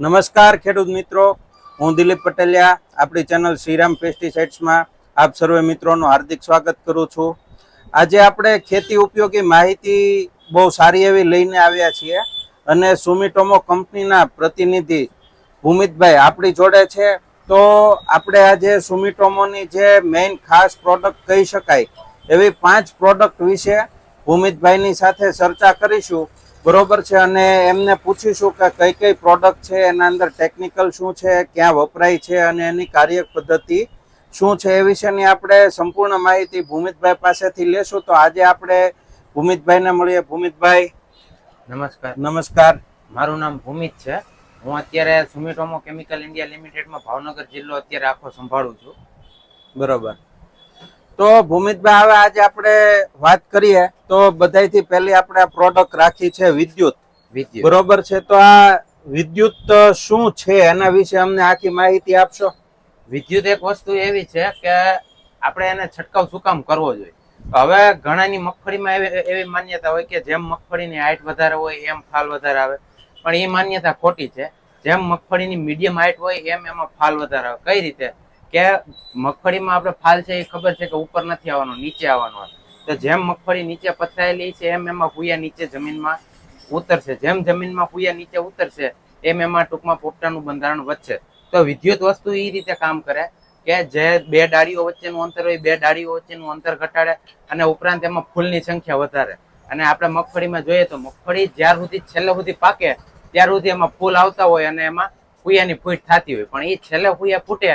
નમસ્કાર ખેડૂત મિત્રો. હું દિલીપ પટેલિયા. આપણી ચેનલ શ્રીરામ પેસ્ટિસાઇડ્સમાં આપ સર્વે મિત્રોનું હાર્દિક સ્વાગત કરું છું. આજે આપણે ખેતી ઉપયોગી માહિતી બહુ સારી એવી લઈને આવ્યા છીએ અને સુમિટોમો કંપનીના પ્રતિનિધિ ભૂમિતભાઈ આપણી જોડે છે. તો આપણે આજે સુમિટોમોની જે મેઇન ખાસ પ્રોડક્ટ કહી શકાય એવી પાંચ પ્રોડક્ટ વિશે ભૂમિતભાઈની સાથે ચર્ચા કરીશું. બરોબર છે અને એમને પૂછીશું કે કઈ કઈ પ્રોડક્ટ છે એના અંદર ટેકનિકલ શું છે ક્યાં વપરાય છે અને એની કાર્ય પદ્ધતિ શું છે એ વિશેની આપણે સંપૂર્ણ માહિતી ભૂમિતભાઈ પાસેથી લેશું. તો આજે આપણે ભૂમિતભાઈને મળીએ. ભૂમિતભાઈ. નમસ્કાર. નમસ્કાર. મારું નામ ભૂમિત છે. હું અત્યારે સુમિટોમો કેમિકલ ઇન્ડિયા લિમિટેડમાં ભાવનગર જિલ્લો અત્યારે આખો સંભાળું છું. બરોબર. તો ભૂમિતભાઈ હવે આજે આપણે વાત કરીએ તો બધાયથી પહેલી આપણે આ પ્રોડક્ટ રાખી છે વિદ્યુત. વિદ્યુત. બરોબર છે? તો આ વિદ્યુત શું છે? એના વિશે અમને આખી માહિતી આપશો? વિદ્યુત એક વસ્તુ એવી છે કે આપણે એને છંટકાવ શું કામ કરવો જોઈએ. હવે ઘણાની મગફળીમાં એવી એવી માન્યતા હોય કે જેમ મગફળીની હાઈટ વધારે હોય એમ ફાલ વધારે આવે. પણ એ માન્યતા ખોટી છે. જેમ મગફળીની મીડિયમ હાઈટ હોય એમ એમાં ફાલ વધારે આવે. કઈ રીતે? કે મગફળીમાં આપણે ફાલ છે એ ખબર છે કે ઉપર નથી આવવાનો, નીચે આવવાનો. તો જેમ મગફળી નીચે પથરાયેલી છે, એમ એમાં હુયા નીચે જમીનમાં ઉતરશે. જેમ જમીનમાં હુયા નીચે ઉતરશે, એમ એમાં ટૂંકમાં પોપટાનું બંધારણ વધશે. તો વિદ્યુત વસ્તુ એ રીતે કામ કરે કે જે બે ડાળીઓ વચ્ચેનું અંતર હોય, બે ડાળીઓ વચ્ચેનું અંતર ઘટાડે અને ઉપરાંત એમાં ફૂલની સંખ્યા વધારે. અને આપણે મગફળીમાં જોઈએ તો મગફળી જ્યાર સુધી છેલ્લે સુધી પાકે, ત્યાર સુધી એમાં ફૂલ આવતા હોય અને એમાં ફૂયાની ફૂટ થતી હોય. પણ એ છેલ્લે ફૂયા ફૂટે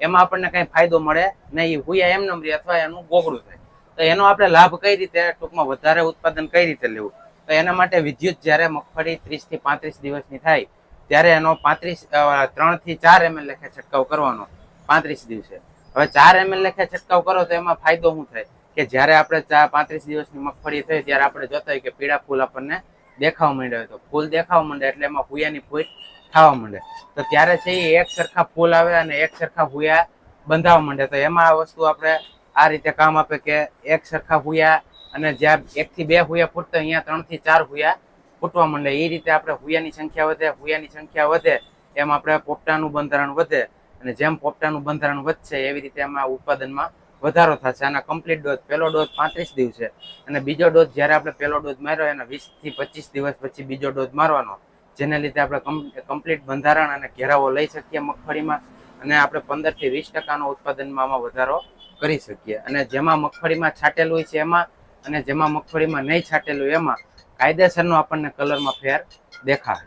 એમાં આપણને કઈ ફાયદો મળે નહીં હુયા એમ નમરી અથવા એનું ગોગડું થાય. તો એનો આપણે લાભ કઈ રીતે, ટૂંકમાં વધારે ઉત્પાદન કઈ રીતે લેવું? તો એના માટે વિદ્યુત જ્યારે મગફળી ત્રીસથી પાંત્રીસ દિવસની થાય, ત્યારે એનો પાંત્રીસ ત્રણથી ચાર એમએલ લેખે છંટકાવ કરવાનો, પાંત્રીસ દિવસે. હવે ચાર એમએલ લેખે છંટકાવ કરો તો એમાં ફાયદો શું થાય? કે જ્યારે આપણે ચા પાંત્રીસ દિવસની મગફળી થઈ, ત્યારે આપણે જોતા હોય કે પીળા ફૂલ આપણને દેખાવા માંડ્યો તો ફૂલ દેખાવા માંડે એટલે એમાં હુયાની ફૂટ થવા માંડે. તો ત્યારે છે એ એક સરખા ફૂલ આવે અને એક સરખા હુયા બંધાવા માંડે. તો એમાં આ વસ્તુ આપણે આ રીતે કામ આપે કે એક સરખા હુયા અને જ્યાં એક થી બે હુયા ફૂટતો અહીંયા ત્રણથી ચાર હુયા ફૂટવા માંડે. એ રીતે આપણે હુયાની સંખ્યા વધે, હુયાની સંખ્યા વધે, એમ આપણે પોપટાનું બંધારણ વધે અને જેમ પોપટાનું બંધારણ વધશે એવી રીતે એમાં ઉત્પાદનમાં વધારો થશે. આના કમ્પ્લીટ ડોઝ પહેલો ડોઝ પાંત્રીસ દિવસે અને બીજો ડોઝ જ્યારે આપણે પહેલો ડોઝ માર્યો એના વીસથી પચીસ દિવસ પછી બીજો ડોઝ મારવાનો. જેને લીધે આપણે કમ્પ્લીટ બંધારણ અને ઘેરાવો લઈ શકીએ મગફળીમાં અને આપણે પંદરથી વીસ ટકાનો ઉત્પાદનમાં આમાં વધારો કરી શકીએ. અને જેમાં મગફળીમાં છાંટેલું હોય છે એમાં અને જેમાં મગફળીમાં નહીં છાંટેલું હોય એમાં કાયદેસરનો આપણને કલરમાં ફેર દેખાય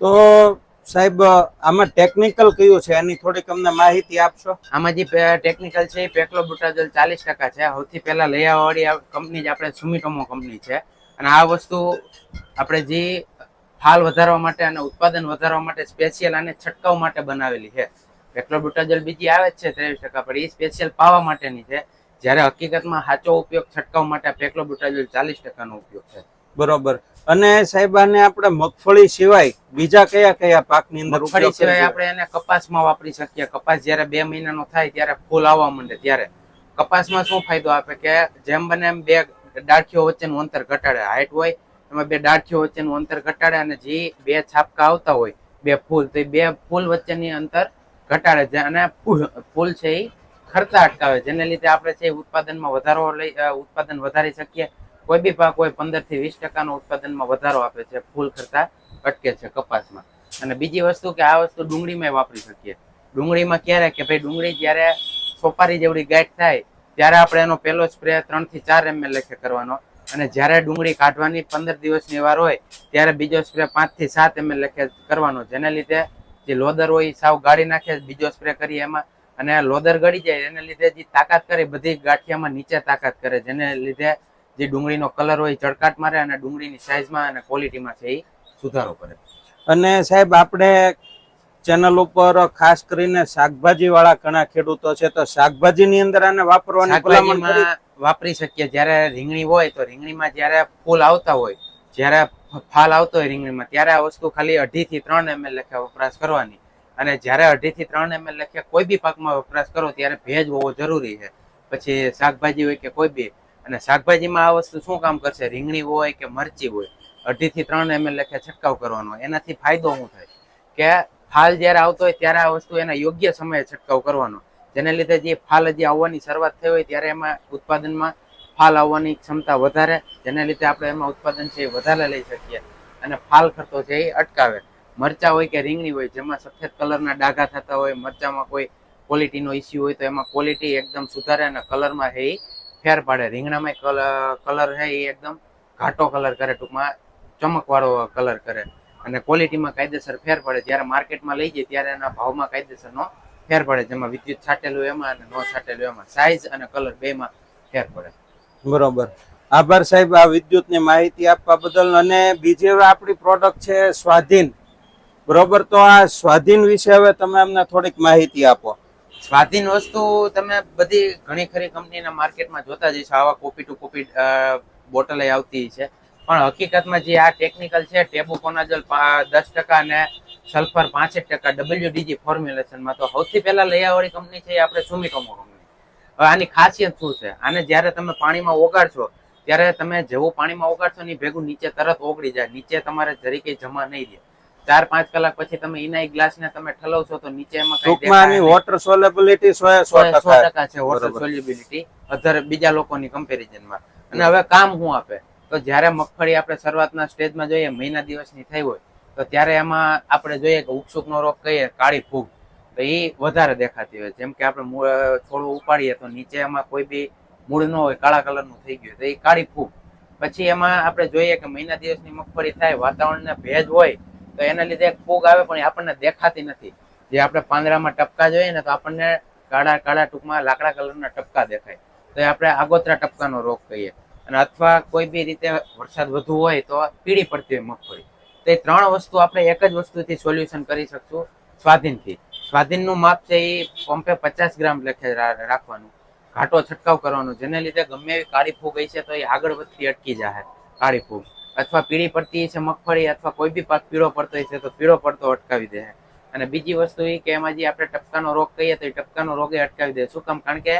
તો સાહેબ આમાં ટેકનિકલ કયું છે? એની થોડીક અમને માહિતી આપશો? આમાં જે ટેકનિકલ છે એ પેક્લોબુટાજોલ ચાલીસ ટકા છે. સૌથી પહેલા લઈ આવવાવાળી કંપની જ આપણે સુમિટોમો કંપની છે. અને આ વસ્તુ આપણે જે ફાલ વધારવા માટે અને ઉત્પાદન વધારવા માટે સ્પેશિયલ અને છંટકાવ માટે બનાવેલી છે. પેક્લોબુટાજોલ બીજી આવે જ છે ત્રેવીસ ટકા પણ એ સ્પેશિયલ પાવા માટેની છે. જ્યારે હકીકતમાં સાચો ઉપયોગ છંટકાવ માટે પેક્લોબુટાજોલ ચાલીસ ટકાનો ઉપયોગ છે. બરોબર. અને સાહેબ આને આપણે મગફળી સિવાય બીજા કયા કયા પાકની અંદર મગફળી સિવાય? આપણે એને કપાસમાં વાપરી શકીએ. કપાસ જ્યારે બે મહિનાનો થાય ત્યારે ફૂલ આવવા માંડે. ત્યારે કપાસમાં શું ફાયદો આપે કે જેમ બને એમ બે ડાળખીઓ વચ્ચેનું અંતર ઘટાડે. હાઈટ હોય એમાં બે ડાળખીઓ વચ્ચેનું અંતર ઘટાડે અને જે બે છાપકા આવતા હોય, બે ફૂલ, તો એ બે ફૂલ વચ્ચેની અંતર ઘટાડે છે. અને ફૂલ છે એ ખર્ચા અટકાવે જેને લીધે આપણે છે ઉત્પાદનમાં વધારો લઈ ઉત્પાદન વધારી શકીએ. કોઈ બી પાક હોય પંદરથી વીસ ટકાનો ઉત્પાદનમાં વધારો આપે છે, ફૂલ ખર્ચા અટકે છે કપાસમાં. અને બીજી વસ્તુ કે આ વસ્તુ ડુંગળીમાં વાપરી શકીએ. ડુંગળીમાં ક્યારે કે ભાઈ ડુંગળી જ્યારે સોપારી જેવડી ગાંઠ થાય, ત્યારે આપણે એનો પહેલો સ્પ્રે ત્રણથી ચાર એમએલ લેખે કરવાનો. અને જ્યારે ડુંગળી કાઢવાની પંદર દિવસની વાર હોય ત્યારે બીજો સ્પ્રે પાંચથી સાત એમએલ લખે કરવાનો જેને લીધે જે લોદર હોય એ સાવ ગાળી નાખે બીજો સ્પ્રે કરીએ એમાં. અને લોદર ગળી જાય એને લીધે જે તાકાત કરે બધી ગાંઠિયામાં નીચે તાકાત કરે. જેને લીધે જે ડુંગળીનો કલર હોય ચળકાટ ચડકાટ મારે અને ડુંગળીની સાઇઝમાં અને ક્વોલિટીમાં છે એ સુધારો કરે. અને સાહેબ આપણે ચેનલ ઉપર ખાસ કરીને શાકભાજી વાળા ઘણા ખેડૂતો છે તો શાકભાજીની અંદર આને વાપરવાની ભલામણ કરી વાપરી શકીએ. જ્યારે રીંગણી હોય તો રીંગણીમાં જ્યારે ફૂલ આવતા હોય, જ્યારે ફાલ આવતો હોય રીંગણીમાં, ત્યારે આ વસ્તુ ખાલી અઢીથી ત્રણ એમએલ લખે વપરાશ કરવાની. અને જ્યારે અઢીથી ત્રણ એમએલ લખે કોઈ બી પાકમાં વપરાશ કરો, ત્યારે ભેજ હોવો જરૂરી છે. પછી શાકભાજી હોય કે કોઈ બી, અને શાકભાજીમાં આ વસ્તુ શું કામ કરશે? રીંગણી હોય કે મરચી હોય, અઢીથી ત્રણ એમએલ લખે છંટકાવ કરવાનો. એનાથી ફાયદો શું થાય? કે ફાલ જ્યારે આવતો હોય ત્યારે આ વસ્તુ એના યોગ્ય સમયે છંટકાવ કરવાનો. જેને લીધે જે ફાલ હજી આવવાની શરૂઆત થઈ હોય ત્યારે એમાં ઉત્પાદનમાં ફાલ આવવાની ક્ષમતા વધારે, જેના લીધે આપણે એમાં ઉત્પાદન છે એ વધારે લઈ શકીએ. અને ફાલ ખર્ચો છે એ અટકાવે. મરચા હોય કે રીંગણી હોય, જેમાં સફેદ કલરના ડાઘા થતા હોય, મરચામાં કોઈ ક્વોલિટીનો ઇસ્યુ હોય તો એમાં ક્વોલિટી એકદમ સુધારે અને કલરમાં છે એ ફેર પાડે. રીંગણામાં કલર છે એ એકદમ ઘાટો કલર કરે, ટૂંકમાં ચમકવાળો કલર કરે. અને ક્વોલિટીમાં કાયદેસર ફેર પડે. જ્યારે માર્કેટમાં લઈ જાય, ત્યારે એના ભાવમાં કાયદેસરનો ફેર પડે જેમાં વિદ્યુત છાટેલું એમાં અને ન છાટેલું એમાં. સાઇઝ અને કલર બેમાં ફેર પડે. બરોબર. આભાર સાહેબ આ વિદ્યુતની માહિતી આપવા બદલ અને બીજી હવે આપણી પ્રોડક્ટ છે સ્વાધીન. બરોબર? તો આ સ્વાધીન વિશે હવે તમે અમને થોડીક માહિતી આપો. સ્વાધીન વસ્તુ તમે બધી ઘણી ખરી કંપનીના માર્કેટમાં જોતા જઈશો આવા કોપી ટુ કોપી બોટલે આવતી છે. પણ હકીકતમાં જે આ ટેકનિકલ છે ટેબુકોનાઝોલ દસ ટકા અને સલ્ફર પાસઠ ટકા ડબલ્યુડીજી ફોર્મ્યુલેશનમાં તો સૌથી પહેલા આવવાની કંપની છે એ આપણે સુમિટોમો કંપની હવે આની ખાસિયત શું છે? આને જ્યારે તમે પાણીમાં ઓગાળશો ત્યારે તમે જેવું પાણીમાં ઓગાળશો ને ભેગું નીચે તરત ઓગળી જાય નીચે તમારે જરીકે જમા નહીં રહે. ચાર પાંચ કલાક પછી તમે ઇનાઈ ગ્લાસને તમે ઠલવશો તો નીચે એમાં કઈ ટૂંકમાં વોટર સોલેબિલિટી સો ટકા છે વોટર સોલ્યુબિલિટી અધર બીજા લોકોની કમ્પેરિઝનમાં અને હવે કામ શું આપે? તો જ્યારે મગફળી આપણે શરૂઆતના સ્ટેજમાં જોઈએ મહિના દિવસની થઈ હોય તો ત્યારે એમાં આપણે જોઈએ કે ઉકસુકનો રોગ કહીએ, કાળી ફૂગ, તો એ વધારે દેખાતી હોય જેમ કે આપણે છોડવું ઉપાડીએ તો નીચે એમાં કોઈ બી મૂળ ન હોય, કાળા કલરનું થઈ ગયું. તો એ કાળી ફૂગ. પછી એમાં આપણે જોઈએ કે મહિના દિવસની મગફળી થાય, વાતાવરણને ભેજ હોય, તો એના લીધે એક ફૂગ આવે પણ એ આપણને દેખાતી નથી. જે આપણે પાંદડામાં ટપકા જોઈએ ને તો આપણને કાળા કાળા ટૂંકમાં લાકડા કલરના ટપકા દેખાય. તો એ આપણે આગોતરા ટપકાનો રોગ કહીએ. અને અથવા કોઈ બી રીતે વરસાદ વધુ હોય તો પીળી પડતી હોય મગફળી. તો એ ત્રણ વસ્તુ આપણે એક જ વસ્તુથી સોલ્યુશન કરી શકશું સ્વાધીનથી. સ્વાધીનનું માપ છે એ પંપે પચાસ ગ્રામ લખે રાખવાનું. ઘાટો છંટકાવ કરવાનો. જેને લીધે ગમે એવી કાળી ફૂગ હશે તો એ આગળ વધતી અટકી જાય કાળી ફૂગ. અથવા પીળી પડતી છે મગફળી અથવા કોઈ બી પાક પીળો પડતો હશે તો પીળો પડતો અટકાવી દે. અને બીજી વસ્તુ એ કે એમાં જે આપણે ટપકાનો રોગ કહીએ તો એ ટપકાનો રોગ અટકાવી દે. શું કામ? કારણ કે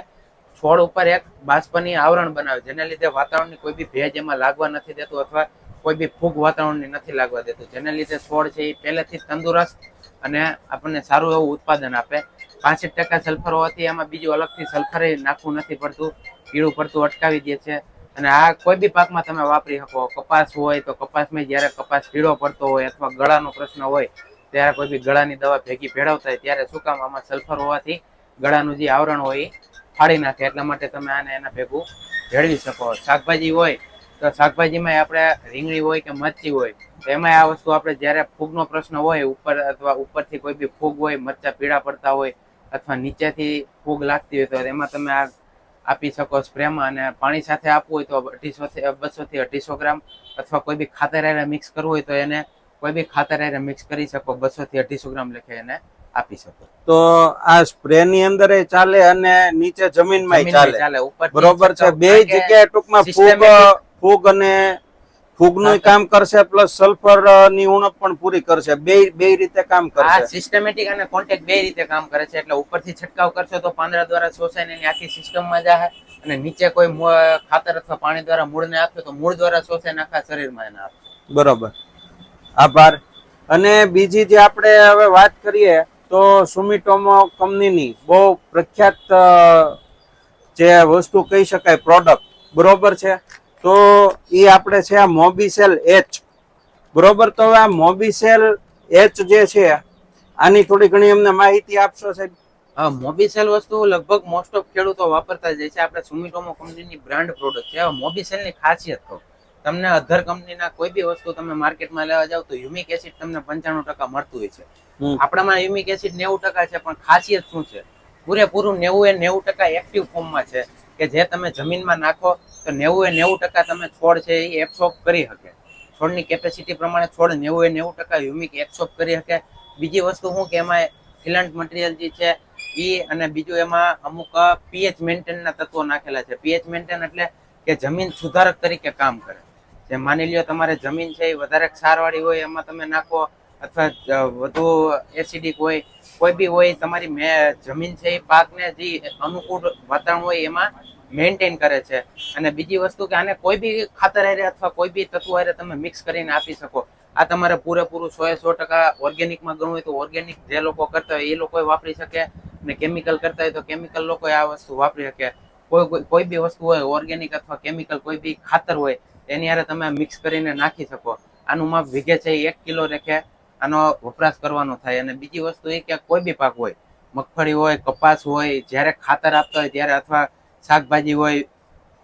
છોડ ઉપર એક બાષ્પની આવરણ બનાવે. જેને લીધે વાતાવરણની કોઈ બી ભેજ એમાં લાગવા નથી દેતું અથવા કોઈ બી ફૂગ વાતાવરણની નથી લાગવા દેતું. જેને લીધે છોડ છે એ પહેલેથી તંદુરસ્ત અને આપણને સારું એવું ઉત્પાદન આપે. પાંસઠ ટકા સલ્ફર હોવાથી એમાં બીજું અલગથી સલ્ફર નાખવું નથી પડતું. પીળું પડતું અટકાવી દે છે. અને આ કોઈ બી પાકમાં તમે વાપરી શકો. કપાસ હોય તો કપાસમાં જ્યારે કપાસ પીળો પડતો હોય અથવા ગળાનો પ્રશ્ન હોય ત્યારે કોઈ બી ગળાની દવા ભેગી ભેળવતા હોય ત્યારે શું કામ? આમાં સલ્ફર હોવાથી ગળાનું જે આવરણ હોય એ ફાડી નાખે. એટલા માટે તમે આને એના ભેગું ભેળવી શકો. શાકભાજી હોય તો શાકભાજીમાં આપણે રીંગણી હોય કે મરચી હોય તો એમાં આ વસ્તુ આપણે જ્યારે ફૂગનો પ્રશ્ન હોય ઉપર અથવા ઉપરથી કોઈ બી ફૂગ હોય મરચા પીળા પડતા હોય અથવા નીચેથી ફૂગ લાગતી હોય તો એમાં તમે આ આપી શકો સ્પ્રેમાં અને પાણી સાથે આપવું હોય તો અઢીસો થી બસો થી અઢીસો ગ્રામ અથવા કોઈ બી ખાતર હારે મિક્સ કરવું હોય તો એને કોઈ બી ખાતર હારે મિક્સ કરી શકો બસો થી અઢીસો ગ્રામ લેખે એને આપી શકો. તો આ સ્પ્રે ની અંદર ચાલે અને નીચે જમીનમાં ચાલે. ચાલે. ઉપર બરોબર છે? બે જગ્યાએ ટૂંકમાં ફૂગ ફૂગ અને ફૂગનું કામ કરશે પ્લસ સલ્ફરની ઉણપ પણ પૂરી કરશે. બે બે રીતે કામ આ કરશે. સિસ્ટમેટિક અને કોન્ટેક્ટ બે રીતે કામ કરે છે. એટલે ઉપરથી છંટકાવ કરશો તો પાંદડા દ્વારા શોષાય ને એની આખી સિસ્ટમમાં જાય અને નીચે કોઈ ખાતર અથવા પાણી દ્વારા મૂળને આપ્યો તો મૂળ દ્વારા શોષાય ને આખા શરીરમાં એને આપે બરોબર. આભાર. અને બીજી જે આપણે હવે વાત કરીએ તો સુમિટોમો કંપનીની બહુ પ્રખ્યાત જે વસ્તુ કહી શકાય પ્રોડક્ટ બરોબર છે? તો એ આપણે છે આ મોબીસેલ એચ બરોબર? તો હવે આ મોબીસેલ એચ જે છે આની થોડી ઘણી અમને માહિતી આપશો સાહેબ? હા મોબીસેલ વસ્તુ લગભગ મોસ્ટ ઓફ ખેડૂતો વાપરતા જાય છે. આપણે સુમિટોમો કંપનીની બ્રાન્ડ પ્રોડક્ટ છે. મોબીસેલની ખાસિયત કહું. તમને અધર કંપનીના કોઈ બી વસ્તુ તમે માર્કેટમાં લેવા જાવ તો યુમિક એસિડ તમને પંચાણું ટકા મળતું હોય છે. આપણામાં યુમિક એસિડ નેવું ટકા છે પણ ખાસિયત શું છે? પૂરેપૂરું નેવું એ નેવું ટકા એક્ટિવ ફોર્મમાં છે. કે જે તમે જમીનમાં નાખો, તો નેવું એ નેવું ટકા તમે છોડ છે એ એબ્સોર્બ કરી શકે. છોડની કેપેસિટી પ્રમાણે છોડ નેવું એ નેવું ટકા હ્યુમિક એબ્સોર્બ કરી શકે. બીજી વસ્તુ શું કે એમાં ફિલન્ટ મટીરિયલ જે છે એ અને બીજું એમાં અમુક પીએચ મેન્ટેનના તત્વો નાખેલા છે. પીએચ મેન્ટેન એટલે કે જમીન સુધારક તરીકે કામ કરે. જે માની લ્યો તમારે જમીન છે એ વધારે ક્ષારવાળી હોય, એમાં તમે નાખો, અથવા વધુ એસિડિક હોય, કોઈ બી હોય, તમારી મે- જમીન છે એ પાકને જે અનુકૂળ વાતાવરણ હોય, એમાં મેન્ટેન કરે છે. અને બીજી વસ્તુ કે આને કોઈ બી ખાતર હારે અથવા કોઈ બી તત્વ હારે તમે મિક્સ કરીને આપી શકો. આ તમારે પૂરેપૂરું સો એ સો ટકા ઓર્ગેનિકમાં ગણવું હોય તો ઓર્ગેનિક જે લોકો કરતા હોય એ લોકો વાપરી શકે. અને કેમિકલ કરતા હોય તો કેમિકલ લોકો આ વસ્તુ વાપરી શકે. કોઈ કોઈ- કોઈ બી વસ્તુ હોય ઓર્ગેનિક અથવા કેમિકલ કોઈ બી ખાતર હોય એની હારે તમે મિક્સ કરીને નાખી શકો. આનું માપ વીઘે છે એક કિલો રેખે આનો વપરાશ કરવાનો થાય. અને બીજી વસ્તુ એ કે કોઈ બી પાક હોય, મગફળી હોય, કપાસ હોય, જ્યારે ખાતર આપતા હોય ત્યારે અથવા શાકભાજી હોય,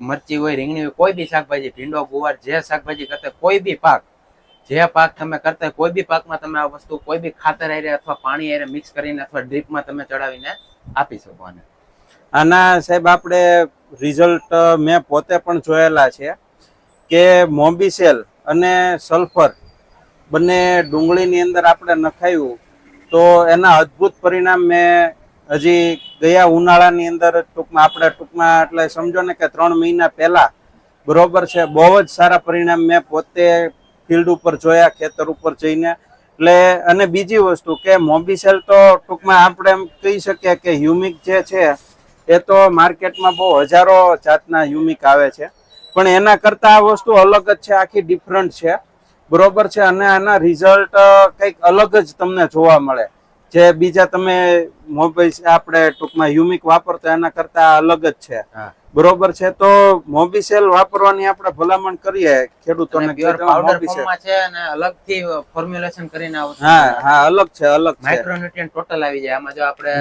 મરચી હોય, રીંગણી હોય, કોઈ બી શાકભાજી, ભીંડો, ગુવાર, જે શાકભાજી કરતા કોઈ બી પાક, જે પાક તમે કરતા કોઈ બી પાકમાં તમે આ વસ્તુ કોઈ બી ખાતર હારે અથવા પાણી હારે મિક્સ કરીને અથવા ડ્રીપમાં તમે ચડાવીને આપી શકો આને. આના સાહેબ, આપણે રિઝલ્ટ મેં પોતે પણ જોયેલા છે કે મોબીસેલ અને સલ્ફર બંને ડુંગળીની અંદર આપણે નખાયું તો એના અદ્ભુત પરિણામ મેં હજી ગયા ઉનાળાની અંદર ટૂંકમાં આપણે ટૂંકમાં એટલે સમજો ને કે ત્રણ મહિના પહેલા બરોબર છે, બહુ જ સારા પરિણામ મેં પોતે ફિલ્ડ ઉપર જોયા, ખેતર ઉપર જઈને. એટલે અને બીજી વસ્તુ કે મોબીસેલ તો ટૂંકમાં આપણે એમ કહી શકીએ કે હ્યુમિક જે છે, એ તો માર્કેટમાં બહુ હજારો જાતના હ્યુમિક આવે છે. પણ એના કરતાં આ વસ્તુ અલગ જ છે, આખી ડિફરન્ટ છે. બરોબર છે, અને આના રિઝલ્ટ કંઈક અલગ જ તમને જોવા મળે. જે બીજા તમે મોબાઈલ આપણે ટૂંકમાં યુમિક વાપરતો એના કરતા અલગ જ છે. બરોબર છે? તો મોબીસેલ વાપરવાની આપણે ભલામણ કરીએ ખેડૂતોને છે અને અલગથી ફોર્મ્યુલેશન કરીને હા હા અલગ છે અલગ છે. માઇક્રોન્યુટ્રિયન્ટ ટોટલ આવી જાય. આમાં જો આપણે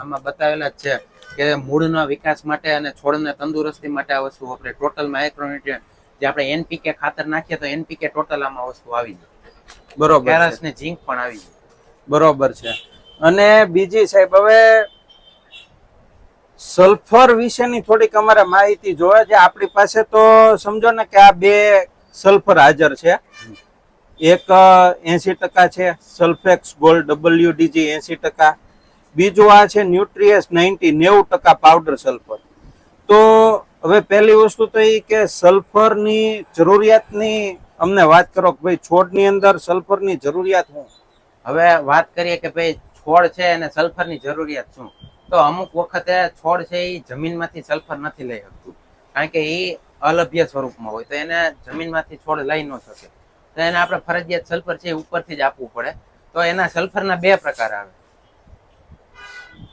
આમાં બતાવેલા જ છે કે મૂળના વિકાસ માટે અને છોડને તંદુરસ્તી માટે આ વસ્તુ વાપરે. ટોટલ માઇક્રોન્યુટ્રિયન્ટ જે આપણે એનપીકે ખાતર નાખીએ તો એનપીકે ટોટલ આમાં વસ્તુ આવી જાય. બરોબર. કેરસ ને ઝીંક પણ આવી જાય. બરોબર છે. અને બીજી સાહેબ, હવે સલ્ફર વિશેની થોડીક અમારે માહિતી જોવે છે. આપણી પાસે તો સમજો ને કે આ બે સલ્ફર હાજર છે. એક એસી ટકા છે, સલ્ફેક્સ ગોલ્ડ ડબલ્યુડીજી એસી ટકા. બીજું આ છે ન્યુટ્રીએસ નાઇન્ટી, નેવું ટકા પાવડર સલ્ફર. તો હવે પહેલી વસ્તુ તો એ કે સલ્ફરની જરૂરિયાતની અમને વાત કરો કે ભાઈ છોડની અંદર સલ્ફરની જરૂરિયાત હું? હવે વાત કરીએ કે ભાઈ છોડ છે અને સલ્ફરની જરૂરિયાત શું? તો અમુક વખતે છોડ છે એ જમીનમાંથી સલ્ફર નથી લઈ શકતું. કારણ કે એ અલભ્ય સ્વરૂપમાં હોય. તો એને જમીનમાંથી છોડ લઈ ન શકે. તો એને આપણે ફરજિયાત સલ્ફર છે એ ઉપરથી જ આપવું પડે. તો એના સલ્ફરના બે પ્રકાર આવે.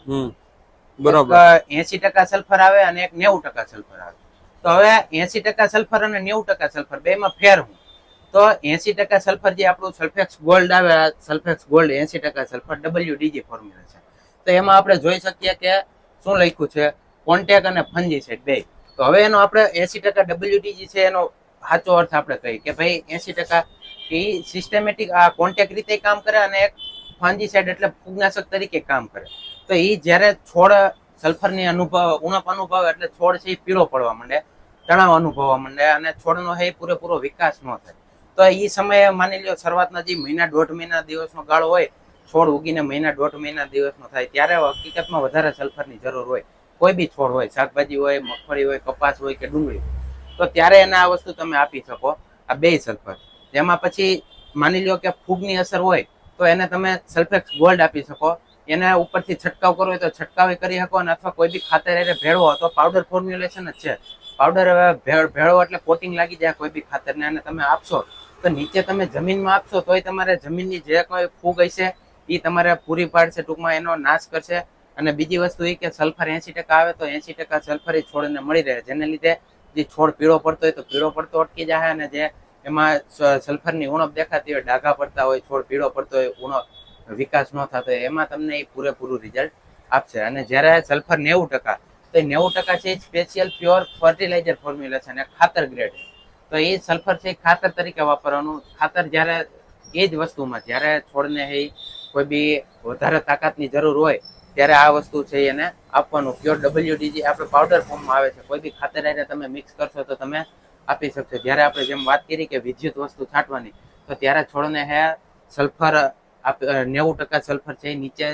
હમ. બરોબર. એસી ટકા સલ્ફર આવે અને એક નેવું ટકા સલ્ફર આવે. તો હવે એસી ટકા સલ્ફર અને નેવું ટકા સલ્ફર બેમાં ફેર હું. તો એસી ટકા સલ્ફર જે આપણું સલ્ફેક્સ ગોલ્ડ આવે સલ્ફેક્સ ગોલ્ડ એસી ટકા સલ્ફર ડબલ્યુ ડીજી ફોર્મ્યુલા છે. તો એમાં આપણે જોઈ શકીએ કે શું લખ્યું છે? કોન્ટેક અને ફંજીસાઇડ બે. તો હવે એનો આપણે એસી ટકા ડબલ્યુડીજી છે, એનો સાચો અર્થ આપણે કહીએ કે ભાઈ એસી ટકા એ સિસ્ટમેટિક આ કોન્ટેક રીતે કામ કરે અને એક ફંજીસાઇડ એટલે ફૂગનાશક તરીકે કામ કરે. તો એ જ્યારે છોડ સલ્ફરની અનુભવ, ઉણપ અનુભવ એટલે છોડ છે એ પીળો પડવા માંડે, તણાવ અનુભવવા માંડે અને છોડનો હે પૂરેપૂરો વિકાસ ન થાય. તો એ સમયે માની લ્યો શરૂઆતના જે મહિના દોઢ મહિના દિવસનો ગાળો હોય, છોડ ઉગીને મહિના દોઢ મહિના દિવસનો થાય, ત્યારે હકીકતમાં વધારે સલ્ફરની જરૂર હોય. કોઈ બી છોડ હોય, શાકભાજી હોય, મગફળી હોય, કપાસ હોય કે ડુંગળી તો ત્યારે એને આ વસ્તુ તમે આપી શકો, આ બે સલ્ફર. જેમાં પછી માની લ્યો કે ફૂગની અસર હોય, તો એને તમે સલ્ફેક્સ ગોલ્ડ આપી શકો. એને ઉપરથી છંટકાવ કરવો હોય તો છંટકાવ કરી શકો અને અથવા કોઈ બી ખાતર એને ભેળવો તો પાવડર ફોર્મ્યુલેશન જ છે. પાવડર હવે ભેળ ભેળવો એટલે કોટિંગ લાગી જાય કોઈ બી ખાતરને અને તમે આપશો તો નીચે તમે જમીનમાં આપશો તોય તમારે જમીનની જે કોઈ ફૂગ હશે એ તમારે પૂરી પાડશે, ટૂંકમાં એનો નાશ કરશે. અને બીજી વસ્તુ એ કે સલ્ફર એસી ટકા આવે તો એસી ટકા સલ્ફર છોડને મળી રહે. જેને લીધે જે છોડ પીળો પડતો હોય તો પીળો પડતો અટકી જાય અને જે એમાં સલ્ફરની ઉણપ દેખાતી હોય, ડાઘા પડતા હોય, છોડ પીળો પડતો હોય, ઉણપ વિકાસ ન થતો હોય, એમાં તમને એ પૂરેપૂરું રિઝલ્ટ આપશે. અને જ્યારે સલ્ફર નેવું ટકા, તો એ નેવું ટકા છે સ્પેશિયલ પ્યોર ફર્ટિલાઇઝર ફોર્મ્યુલેશન અને ખાતર ગ્રેડ તો એ સલ્ફર છે ખાતર તરીકે વાપરવાનું. ખાતર જ્યારે એ જ વસ્તુમાં, જ્યારે છોડને એ કોઈ બી વધારે તાકાતની જરૂર હોય, ત્યારે આ વસ્તુ છે એને આપવાનું. પ્યોર ડબલ્યુડીજી આપણે પાવડર ફોર્મમાં આવે છે. કોઈ બી ખાતર એને તમે મિક્સ કરશો તો તમે આપી શકશો. જ્યારે આપણે જેમ વાત કરી કે વિદ્યુત વસ્તુ છાંટવાની, તો ત્યારે છોડને હે સલ્ફર નેવું ટકા સલ્ફર છે નીચે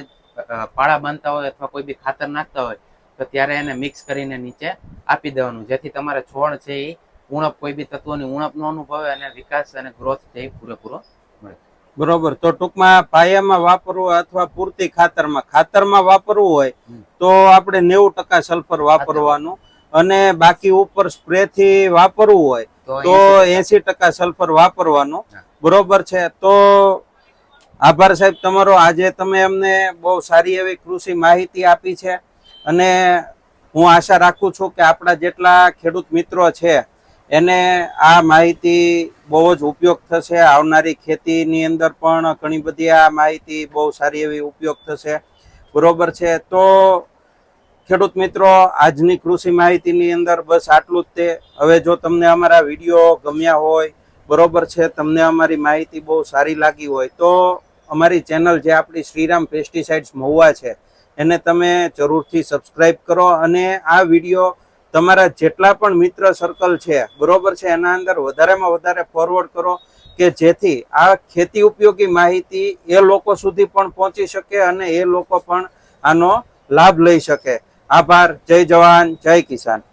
પાળા બાંધતા હોય અથવા કોઈ બી ખાતર નાખતા હોય, તો ત્યારે એને મિક્સ કરીને નીચે આપી દેવાનું. જેથી તમારે છોડ છે એ ઉણપ કોઈ બી તત્વોની ઉણપ ન અનુભવે અને વિકાસ અને ગ્રોથ છે પૂરેપૂરો બરોબર. તો ટૂંકમાં પાયામાં વાપરવું અથવા પૂરતી ખાતરમાં ખાતરમાં વાપરવું હોય તો આપણે નેવું ટકા સલ્ફર વાપરવાનું અને બાકી ઉપર સ્પ્રે થી વાપરવું હોય તો 80% એસી ટકા. સલ્ફર વાપરવાનું. બરોબર છે. તો આભાર સાહેબ તમારો. આજે તમે અમને બહુ સારી એવી કૃષિ માહિતી આપી છે અને હું આશા રાખું છું કે આપણા જેટલા ખેડૂત મિત્રો છે એને આ માહિતી બહુ જ ઉપયોગ થશે. આવનારી ખેતીની અંદર પણ ઘણી બધી આ માહિતી બહુ સારી એવી ઉપયોગ થશે. બરોબર છે. તો ખેડૂત મિત્રો, આજની કૃષિ માહિતીની અંદર બસ આટલું જ તે. હવે જો તમને અમારા વીડિયો ગમ્યા હોય, બરોબર છે, તમને અમારી માહિતી બહુ સારી લાગી હોય, તો અમારી ચેનલ જે આપણી શ્રીરામ પેસ્ટિસાઇડ્સ મહુવા છે, એને તમે જરૂરથી સબસ્ક્રાઈબ કરો અને આ વીડિયો તમારા જેટલા પણ મિત્ર સર્કલ છે, બરોબર છે, એના અંદર વધારેમાં વધારે ફોરવર્ડ કરો કે જેથી આ ખેતી ઉપયોગી માહિતી એ લોકો સુધી પણ પહોંચી શકે અને એ લોકો પણ આનો લાભ લઈ શકે. આભાર, જય જવાન, જય કિસાન.